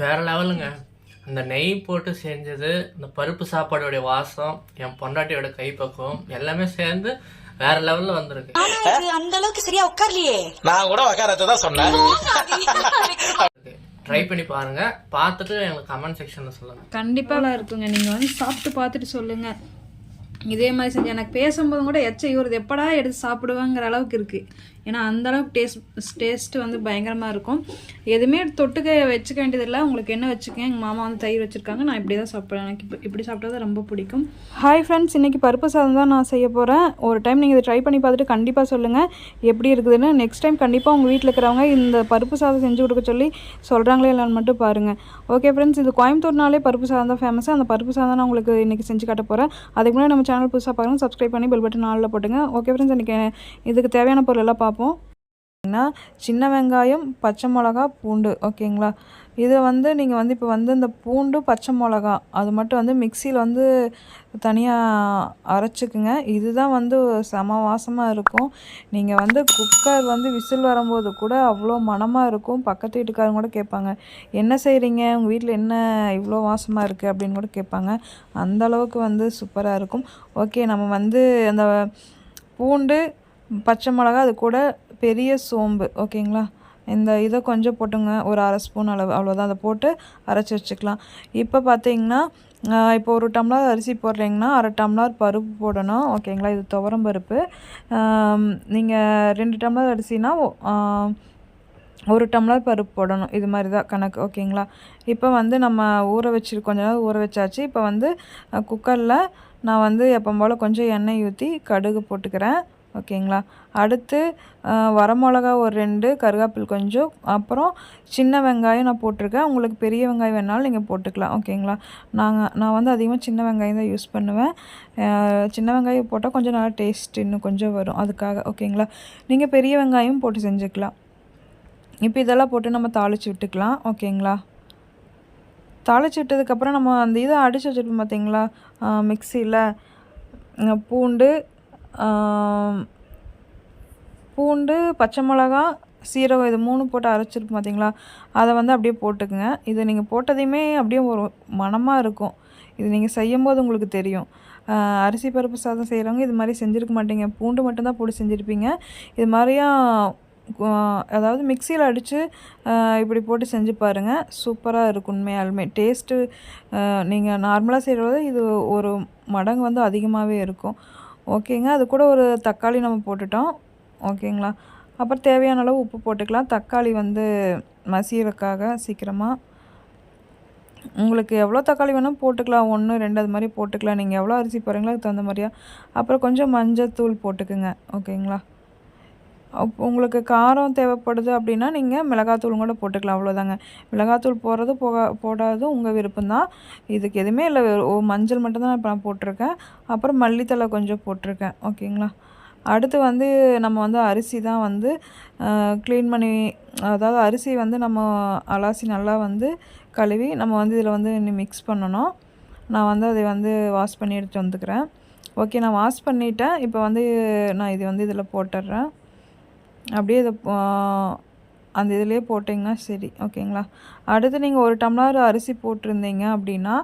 வேற லெவலுங்க. அந்த நெய் போட்டு செஞ்சது இந்த பருப்பு சாப்பாடோடைய வாசம் என் பொண்டாட்டியோட கைப்பக்குவம் எல்லாமே சேர்ந்து வேற லெவல்ல வந்திருக்கு. அந்த அளவுக்கு சரியா உட்கார்லையே. நான் கூட உக்காரத்தை தான் சொன்னேன் ட்ரை பண்ணி பாருங்க. பார்த்துட்டு எனக்கு கமெண்ட் செக்ஷன்ல சொல்லுங்க. கண்டிப்பாக இருக்குங்க. நீங்கள் வந்து சாப்பிட்டு பார்த்துட்டு சொல்லுங்கள் இதே மாதிரி செஞ்சு எனக்கு பேசும்போது கூட எச்ச இவரது எப்படா எடுத்து சாப்பிடுவாங்கிற அளவுக்கு இருக்குது ஏன்னா அந்தளவுக்கு டேஸ்ட் டேஸ்ட்டு வந்து பயங்கரமாக இருக்கும். எதுவுமே தொட்டுக்க வச்சுக்க வேண்டியதில்லை. உங்களுக்கு என்ன வச்சுக்கேன் எங்கள் மாமா வந்து தயிர் வச்சுருக்காங்க. நான் இப்படி தான் சாப்பிட்றேன் எனக்கு இப்போ இப்படி சாப்பிட்டா ரொம்ப பிடிக்கும். ஹாய் ஃப்ரெண்ட்ஸ் இன்றைக்கி பருப்பு சாதம் தான் நான் செய்ய போகிறேன் ஒரு டைம் நீங்கள் இதை ட்ரை பண்ணி பார்த்துட்டு கண்டிப்பாக சொல்லுங்கள் எப்படி இருக்குதுன்னு. நெக்ஸ்ட் டைம் கண்டிப்பாக உங்கள் வீட்டில் இருக்கிறவங்க இந்த பருப்பு சாதம் செஞ்சு கொடுக்க சொல்லி சொல்கிறாங்களே இல்லைன்னு மட்டும் பாருங்கள் ஓகே ஃப்ரெண்ட்ஸ் இது கோயம்புத்தூர்னாலே பருப்பு சாதம் தான் ஃபேமஸ் அந்த பருப்பு சாதம் நான் உங்களுக்கு இன்றைக்கி செஞ்சு காட்ட போகிறேன் அதுக்கு முன்னாடி நம்ம சேனல் புதுசாக பாருங்கள் சப்ஸ்கிரைப் பண்ணி பெல் பட்டன் நாளில் போட்டுங்க. ஓகே ஃப்ரெண்ட்ஸ் இன்றைக்கி இதுக்கு தேவையான பொருள் எல்லாம் பார்ப்போம் சின்ன வெங்காயம் பச்சை மிளகா பூண்டு. ஓகேங்களா? இதை வந்து நீங்கள் வந்து இப்போ வந்து இந்த பூண்டு பச்சை மிளகா அது மட்டும் வந்து மிக்சியில் வந்து தனியாக அரைச்சிக்குங்க. இதுதான் வந்து செம வாசமாக இருக்கும். நீங்கள் வந்து குக்கர் வந்து விசில் வரும்போது கூட அவ்வளோ மணமாக இருக்கும். பக்கத்து வீட்டுக்காரங்க கூட கேட்பாங்க என்ன செய்கிறீங்க உங்கள் வீட்டில் என்ன இவ்வளோ வாசமாக இருக்குது அப்படின்னு கூட கேட்பாங்க. அந்த அளவுக்கு வந்து சூப்பராக இருக்கும். ஓகே நம்ம வந்து அந்த பூண்டு பச்சை மிளகா அது கூட பெரிய சோம்பு ஓகேங்களா? இந்த இதை கொஞ்சம் போட்டுங்க ஒரு அரை ஸ்பூன் அளவு அவ்வளோதான் அதை போட்டு அரைச்சி வச்சுக்கலாம். இப்போ பார்த்தீங்கன்னா இப்போ ஒரு டம்ளர் அரிசி போடுறீங்கன்னா அரை டம்ளர் பருப்பு போடணும் ஓகேங்களா? இது துவரம் பருப்பு. நீங்கள் ரெண்டு டம்ளர் அரிசினா ஒரு டம்ளர் பருப்பு போடணும். இது மாதிரி தான் கணக்கு ஓகேங்களா? இப்போ வந்து நம்ம ஊற வச்சு கொஞ்ச நேரம் ஊற வச்சாச்சு. இப்போ வந்து குக்கரில் நான் வந்து எப்போ போல் கொஞ்சம் எண்ணெய் ஊற்றி கடுகு போட்டுக்கிறேன். ஓகேங்களா? அடுத்து வரமிளகா ஒரு ரெண்டு கருவேப்பில் கொஞ்சம். அப்புறம் சின்ன வெங்காயம் நான் போட்டிருக்கேன். உங்களுக்கு பெரிய வெங்காயம் வேணாலும் நீங்கள் போட்டுக்கலாம். ஓகேங்களா? நாங்கள் நான் வந்து அதிகமாக சின்ன வெங்காயம் தான் யூஸ் பண்ணுவேன். சின்ன வெங்காயம் போட்டால் கொஞ்சம் நல்லா டேஸ்ட் இன்னும் கொஞ்சம் வரும். அதுக்காக ஓகேங்களா? நீங்கள் பெரிய வெங்காயம் போட்டு செஞ்சுக்கலாம். இப்போ இதெல்லாம் போட்டு நம்ம தாளித்து விட்டுக்கலாம். ஓகேங்களா? தாளித்து விட்டதுக்கப்புறம் நம்ம அந்த இதை அடித்து வச்சுருப்போம் பார்த்தீங்களா மிக்சியில். பூண்டு பூண்டு பச்சை மிளகா சீரகம் இது மூணு போட்டு அரைச்சிருப்போம் பார்த்தீங்களா அதை வந்து அப்படியே போட்டுக்குங்க. இது நீங்கள் போட்டதையுமே அப்படியே ஒரு மணமாக இருக்கும். இது நீங்கள் செய்யும்போது உங்களுக்கு தெரியும். அரிசி பருப்பு சாதம் செய்கிறவங்க இது மாதிரி செஞ்சுருக்க மாட்டீங்க. பூண்டு மட்டும்தான் போட்டு செஞ்சுருப்பீங்க. இது மாதிரியா அதாவது மிக்சியில் அடித்து இப்படி போட்டு செஞ்சு பாருங்கள் சூப்பராக இருக்கும் உண்மையாலுமே. டேஸ்ட்டு நீங்கள் நார்மலாக செய்கிறத இது ஒரு மடங்கு வந்து அதிகமாகவே இருக்கும். ஓகேங்க. அது கூட ஒரு தக்காளி நம்ம போட்டுட்டோம். ஓகேங்களா? அப்புறம் தேவையான அளவு உப்பு போட்டுக்கலாம். தக்காளி வந்து மசியலுக்காக சீக்கிரமாக உங்களுக்கு எவ்வளோ தக்காளி வேணால் போட்டுக்கலாம். ஒன்று ரெண்டு அது மாதிரி போட்டுக்கலாம். நீங்கள் எவ்வளோ அரிசி போடுறீங்களோ அதுக்கு தகுந்த மாதிரியா. அப்புறம் கொஞ்சம் மஞ்சத்தூள் போட்டுக்குங்க. ஓகேங்களா? அப்போ உங்களுக்கு காரம் தேவைப்படுது அப்படின்னா நீங்கள் மிளகாத்தூளும் கூட போட்டுக்கலாம். அவ்வளோதாங்க மிளகாத்தூள் போடுறது போக போடாதது உங்கள் விருப்பம்தான். இதுக்கு எதுவுமே இல்லை. ஓ மஞ்சள் மட்டும்தான் இப்போ நான் போட்டிருக்கேன். அப்புறம் மல்லித்தலை கொஞ்சம் போட்டிருக்கேன். ஓகேங்களா? அடுத்து வந்து நம்ம வந்து அரிசி தான் வந்து க்ளீன் பண்ணி அதாவது அரிசி வந்து நம்ம அலாசி நல்லா வந்து கழுவி நம்ம வந்து இதில் வந்து இன்னும் மிக்ஸ் பண்ணணும். நான் வந்து அதை வந்து வாஷ் பண்ணி எடுத்துகிட்டு வந்துக்கிறேன். ஓகே நான் வாஷ் பண்ணிட்டேன். இப்போ வந்து நான் இது வந்து இதில் போட்டுடுறேன். அப்படியே இதை அந்த இதுலேயே போட்டிங்கன்னா சரி ஓகேங்களா? அடுத்து நீங்கள் ஒரு டம்ளர் அரிசி போட்டிருந்தீங்க அப்படின்னா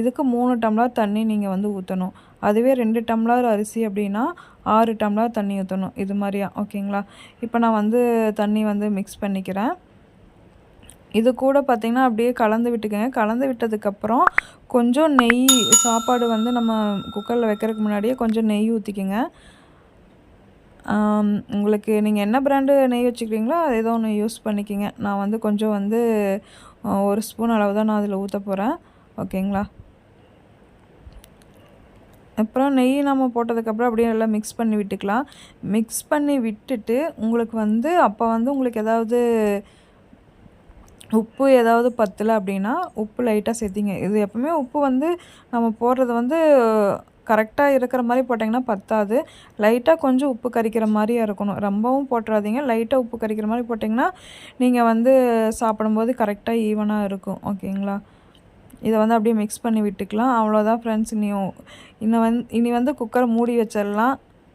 இதுக்கு மூணு டம்ளர் தண்ணி நீங்கள் வந்து ஊற்றணும் அதுவே ரெண்டு டம்ளர் அரிசி அப்படின்னா ஆறு டம்ளர் தண்ணி ஊற்றணும் இது மாதிரியா ஓகேங்களா? இப்போ நான் வந்து தண்ணி வந்து மிக்ஸ் பண்ணிக்கிறேன். இது கூட பார்த்திங்கன்னா அப்படியே கலந்து விட்டுக்கோங்க. கலந்து விட்டதுக்கப்புறம் கொஞ்சம் நெய் சாப்பாடு வந்து நம்ம குக்கரில் வைக்கிறதுக்கு முன்னாடியே கொஞ்சம் நெய் ஊற்றிக்கங்க உங்களுக்கு நீங்கள் என்ன பிராண்டு நெய் வச்சுக்கிறீங்களோ அது ஏதோ ஒன்று யூஸ் பண்ணிக்கிங்க. நான் வந்து கொஞ்சம் வந்து ஒரு ஸ்பூன் அளவு தான் நான் அதில் ஊற்ற போகிறேன் ஓகேங்களா? அப்புறம் நெய் நம்ம போட்டதுக்கப்புறம் அப்படியே நல்லா மிக்ஸ் பண்ணி விட்டுக்கலாம். மிக்ஸ் பண்ணி விட்டுட்டு உங்களுக்கு வந்து அப்போ வந்து உங்களுக்கு ஏதாவது உப்பு ஏதாவது பத்தலை அப்படின்னா உப்பு லைட்டாக சேர்த்திங்க. இது எப்பவுமே உப்பு வந்து நம்ம போடுறது வந்து கரெக்டாக இருக்கிற மாதிரி போட்டிங்கன்னா பத்தாது. லைட்டாக கொஞ்சம் உப்பு கரிக்கிற மாதிரியே இருக்கணும். ரொம்பவும் போட்டுறாதீங்க. லைட்டாக உப்பு கரிக்கிற மாதிரி போட்டிங்கன்னா நீங்கள் வந்து சாப்பிடும்போது கரெக்டாக ஈவனாக இருக்கும். ஓகேங்களா இதை வந்து அப்படியே மிக்ஸ் பண்ணி விட்டுக்கலாம். அவ்வளோதான் ஃப்ரெண்ட்ஸ் இனி இன்னும் வந்து இனி வந்து குக்கரை மூடி வச்சிடலாம்.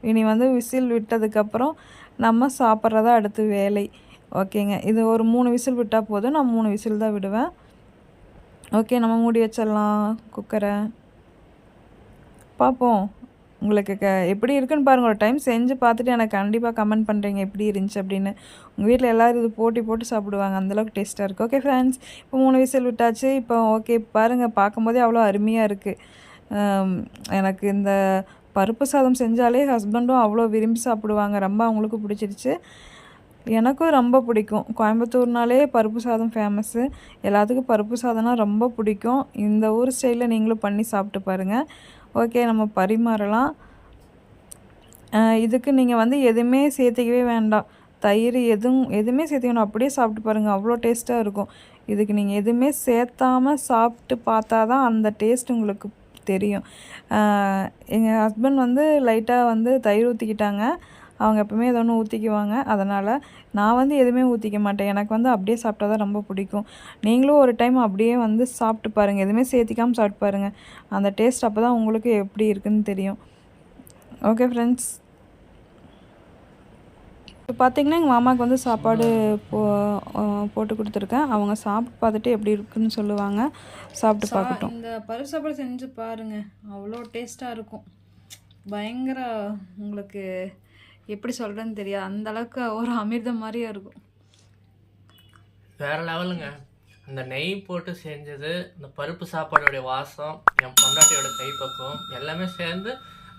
இனி வந்து விசில் விட்டதுக்கப்புறம் நம்ம சாப்பிட்றதா அடுத்து வேலை. ஓகேங்க இது ஒரு மூணு விசில் விட்டால் போதும். நான் மூணு விசில் தான் விடுவேன். ஓகே நம்ம மூடி வச்சிடலாம் குக்கரை பார்ப்போம் உங்களுக்கு க எப்படி இருக்குன்னு பாருங்கள் ஒரு டைம் செஞ்சு பார்த்துட்டு எனக்கு கண்டிப்பாக கமெண்ட் பண்ணுறீங்க எப்படி இருந்துச்சு அப்படின்னு. உங்கள் வீட்டில் எல்லோரும் இது போட்டி போட்டு சாப்பிடுவாங்க. அந்தளவுக்கு டேஸ்ட்டாக இருக்குது ஓகே ஃப்ரெண்ட்ஸ் இப்போ மூணு விசில் விட்டாச்சு. இப்போ ஓகே பாருங்கள் பார்க்கும்போதே அவ்வளோ அருமையாக இருக்குது எனக்கு இந்த பருப்பு சாதம் செஞ்சாலே ஹஸ்பண்டும் அவ்வளோ விரும்பி சாப்பிடுவாங்க. ரொம்ப அவங்களுக்கு பிடிச்சிருச்சு. எனக்கும் ரொம்ப பிடிக்கும். கோயம்புத்தூர்னாலே பருப்பு சாதம் ஃபேமஸ்ஸு எல்லாத்துக்கும் பருப்பு சாதம்னா ரொம்ப பிடிக்கும். இந்த ஊர் ஸ்டைலில் நீங்களும் பண்ணி சாப்பிட்டு பாருங்கள் ஓகே நம்ம பரிமாறலாம். இதுக்கு நீங்கள் வந்து எதுவுமே சேர்த்திக்கவே வேண்டாம். தயிர் எதுவும் எதுவுமே சேர்த்திக்கணும் அப்படியே சாப்பிட்டு பாருங்கள் அவ்வளோ டேஸ்ட்டாக இருக்கும். இதுக்கு நீங்கள் எதுவுமே சேர்த்தாமல் சாப்பிட்டு பார்த்தா தான் அந்த டேஸ்ட் உங்களுக்கு தெரியும். எங்கள் ஹஸ்பண்ட் வந்து லைட்டாக வந்து தயிர் ஊற்றிக்கிட்டாங்க அவங்க எப்பவுமே ஏதோ ஒன்று ஊற்றிக்குவாங்க அதனால் நான் வந்து எதுவுமே ஊற்றிக்க மாட்டேன். எனக்கு வந்து அப்படியே சாப்பிட்டா தான் ரொம்ப பிடிக்கும். நீங்களும் ஒரு டைம் அப்படியே வந்து சாப்பிட்டு பாருங்கள் எதுவுமே சேர்த்திக்காம சாப்பிட்டு பாருங்கள் அந்த டேஸ்ட் அப்போ தான் உங்களுக்கு எப்படி இருக்குன்னு தெரியும். ஓகே ஃப்ரெண்ட்ஸ் இப்போ பார்த்தீங்கன்னா எங்கள் மாமாவுக்கு வந்து சாப்பாடு போ போட்டு கொடுத்துருக்கேன். அவங்க சாப்பிட்டு பார்த்துட்டு எப்படி இருக்குன்னு சொல்லுவாங்க. சாப்பிட்டு பார்க்கட்டும். இந்த பருப்பு சாப்பாடு செஞ்சு பாருங்க. அவ்வளோ டேஸ்ட்டாக இருக்கும். பயங்கர உங்களுக்கு எப்படி சொல்கிறேன்னு தெரியாது. அந்த அளவுக்கு ஒரு அமிர்தம் மாதிரியே இருக்கும். வேற லெவலுங்க. அந்த நெய் போட்டு செஞ்சது இந்த பருப்பு சாப்பாடோடைய வாசம் என் பொண்டாட்டியோட கைப்பக்குவம் எல்லாமே சேர்ந்து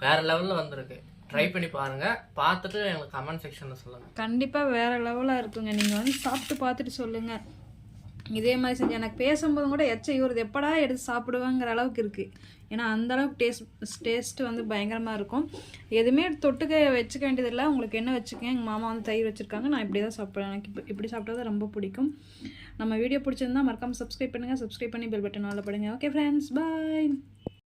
வேற லெவலில் வந்திருக்கு. ட்ரை பண்ணி பாருங்க. பார்த்துட்டு எனக்கு கமெண்ட் செக்ஷனில் சொல்லுங்க. கண்டிப்பாக வேறு லெவலாக இருக்குங்க. நீங்கள் வந்து சாப்பிட்டு பார்த்துட்டு சொல்லுங்கள் இதே மாதிரி செஞ்சு எனக்கு பேசும்போது கூட எச்ச இவரது எப்படா எடுத்து சாப்பிடுவேங்கிற அளவுக்கு இருக்குது ஏன்னா அந்த அளவுக்கு டேஸ்ட் டேஸ்ட்டு வந்து பயங்கரமாக இருக்கும். எதுவுமே தொட்டுக்க வச்சுக்க வேண்டியதில்லை. உங்களுக்கு என்ன வச்சுக்கேன் எங்கள் மாமா வந்து தயிர் வச்சுருக்காங்க. நான் இப்படி தான் சாப்பிடுவேன். எனக்கு இப்போ இப்படி சாப்பிட்டது ரொம்ப பிடிக்கும். நம்ம வீடியோ பிடிச்சிருந்தா மறக்காமல் சப்ஸ்கிரைப் பண்ணுங்கள் சப்ஸ்கிரைப் பண்ணி பெல் பட்டன் நல்லா படுங்க. ஓகே ஃப்ரெண்ட்ஸ் பாய்